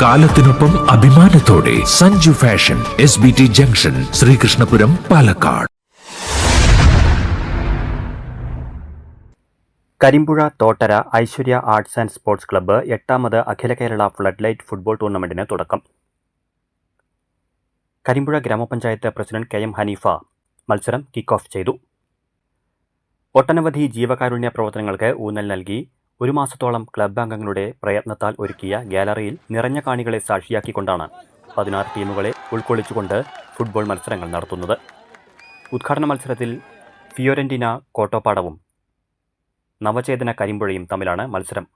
കാലത്തിനൊപ്പം അഭിമാനത്തോടെ Sanju fashion S B T junction Sreekrishnapuram Palakkad. Karimpuzha Thottara Aishwarya arts and sports club എട്ടാമത് അഖില Kerala flood light football ടൂർണമെന്റിന് തുടക്കം. കരിമ്പുഴ ഗ്രാമപഞ്ചായത്ത് പ്രസിഡന്റ് കെ എം ഹനീഫ മത്സരം കിക്ക് ഓഫ് ചെയ്തു. ഒട്ടനവധി ജീവകാരുണ്യ പ്രവർത്തനങ്ങൾക്ക് ഊന്നൽ നൽകി ഒരു മാസത്തോളം ക്ലബ് അംഗങ്ങളുടെ പ്രയത്നത്താൽ ഒരുക്കിയ ഗാലറിയിൽ നിറഞ്ഞ കാണികളെ സാക്ഷിയാക്കിക്കൊണ്ടാണ് പതിനാറ് ടീമുകളെ ഉൾക്കൊള്ളിച്ചുകൊണ്ട് ഫുട്ബോൾ മത്സരങ്ങൾ നടത്തുന്നത്. ഉദ്ഘാടന മത്സരത്തിൽ ഫിയോരന്റിന കോട്ടോപ്പാടവും നവചേതന കരിമ്പുഴയും തമ്മിലാണ് മത്സരം.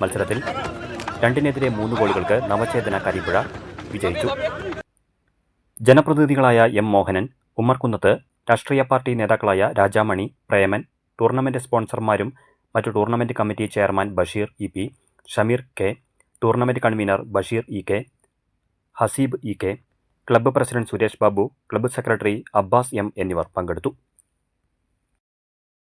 മത്സരത്തിൽ രണ്ടിനെതിരെ മൂന്ന് ഗോളുകൾക്ക് നവചേതന കരിപ്പുഴ വിജയിച്ചു. ജനപ്രതിനിധികളായ എം മോഹനൻ ഉമ്മർകുന്നത്ത് രാഷ്ട്രീയ പാർട്ടി നേതാക്കളായ രാജാമണി പ്രേമൻ ടൂർണമെന്റ് സ്പോൺസർമാരും മറ്റു tournament committee chairman Basheer E P Shameer K tournament convener Basheer E K Haseeb E K club president Suresh Babu club secretary Abbas M എന്നിവർ പങ്കെടുത്തു.